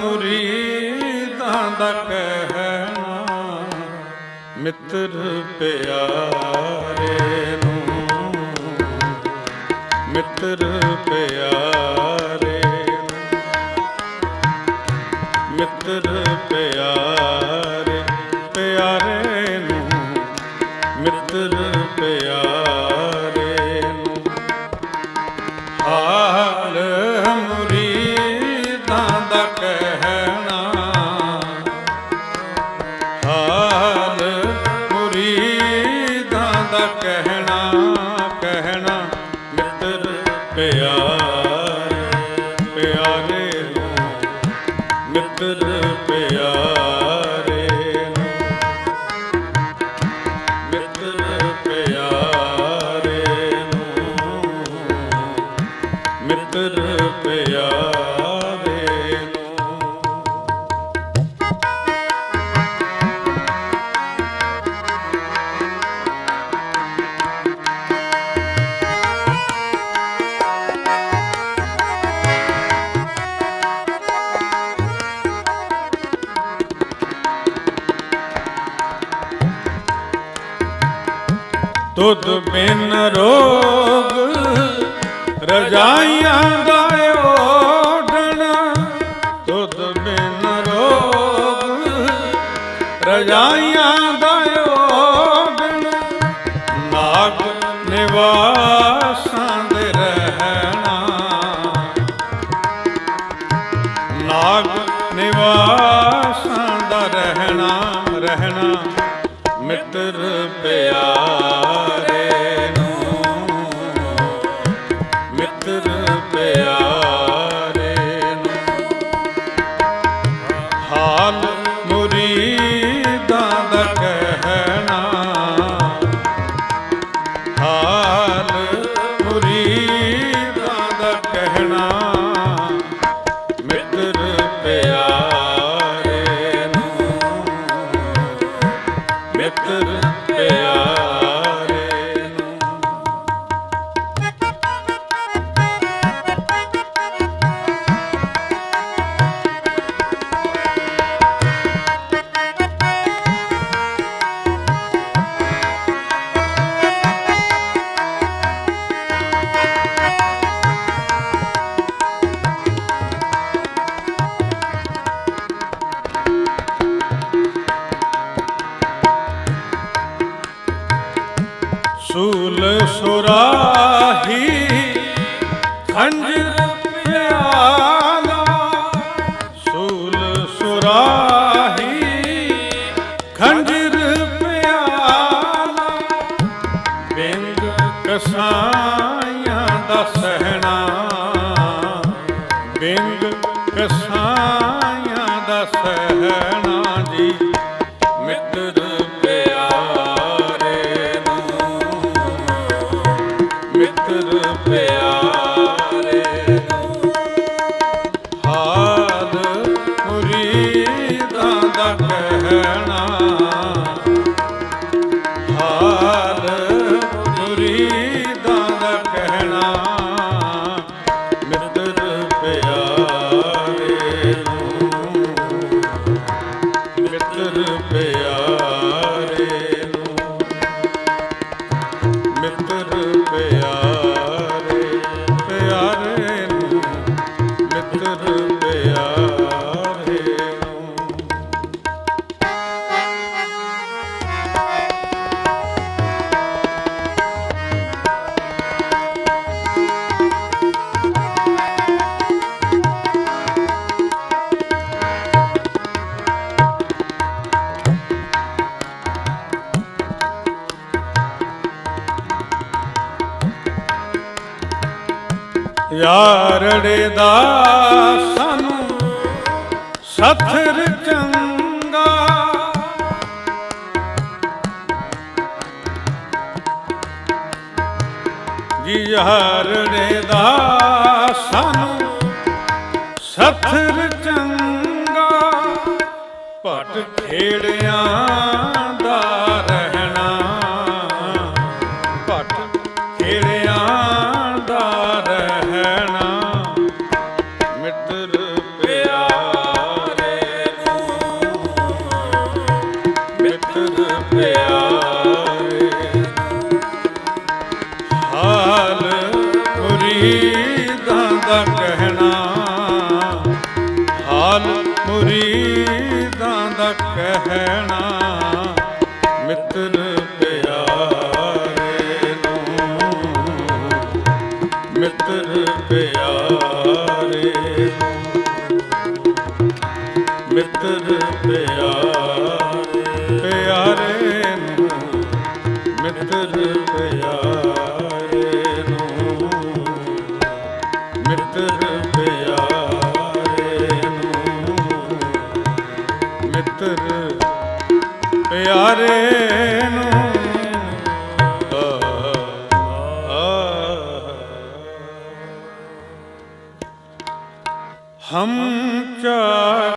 ਮੁਰੀਦਾਂ ਦਾ ਕਹਿਣਾ ਮਿੱਤਰ ਪਿਆਰੇ ਨੂੰ ਮਿੱਤਰ ਪਿਆਰੇ ਨੂੰ ਮਿੱਤਰ ਪਿਆਰੇ ਪਿਆਰੇ ਨੂੰ ਮਿੱਤਰ ਹਾਲ ਮੁਰੀਦਾਂ ਦਾ ਕਹਿਣਾ ਕਹਿਣਾ ਮਿੱਤਰ ਪਿਆਰੇ ਪਿਆਰੇ ਨੂੰ ਮਿੱਤਰ ਪਿਆਰੇ ਨੂੰ ਮਿੱਤਰ ਪਿਆਰੇ ਨੂੰ ਮਿੱਤਰ ਪਿਆਰੇ। ਤੁਧ ਬਿਨ ਰੋਗ ਰਜਾਈਆਂ ਦਾ ਓਢਣ। ਤੁਧ ਬਿਨ ਰੋਗ ਰਜਾਈਆਂ ਦਾ ਓਢਣ। ਨਾਗ ਨਿਵਾਸਾਂ ਦੇ ਰਹਿਣਾ। ਨਾਗ ਨਿਵਾਸਾਂ ਦਾ ਰਹਿਣਾ ਰਹਿਣਾ ਮਿੱਤਰ ਪਿਆਰੇ। ਸੁਰਾਹੀ ਖੰਜਰ ਪਿਆਲਾ ਬਿੰਦ ਕਸਾਈਆਂ ਦਾ ਸਹਿਣਾ ਬਿੰਦ ਕਸਾਈਆਂ ਦਾ ਸਹਿਣਾ ਜੀ। ਮਿੱਤਰ ਪਿਆਰੇ ਨੂੰ, ਮਿੱਤਰ ਪਿਆਰੇ ਮਿੱਤਰ ਯਾਰੜੇ ਦਾ ਸਾਨੂੰ ਸਥਰ ਚੰਗਾ। ਜੀ ਯਾਰੜੇ ਦਾ ਸਾਨੂੰ ਸਥਰ ਚੰਗਾ। ਭਟ ਖੇੜਿਆਂ ਦਾ ਰਹਿਣਾ। ਭਟ ਖੇੜੇ ਪਿਆਰੇ ਹਾਲ ਮੁਰੀਦਾਂ ਦਾ ਕਹਿਣਾ ਹਾਲ ਮੁਰੀਦਾਂ ਦਾ ਕਹਿਣਾ ਮਿੱਤਰ ਪਿਆਰੇ ਨੂੰ ਮਿੱਤਰ ਪਿਆਰੇ ਮਿੱਤਰ ਪਿਆਰੇ હરે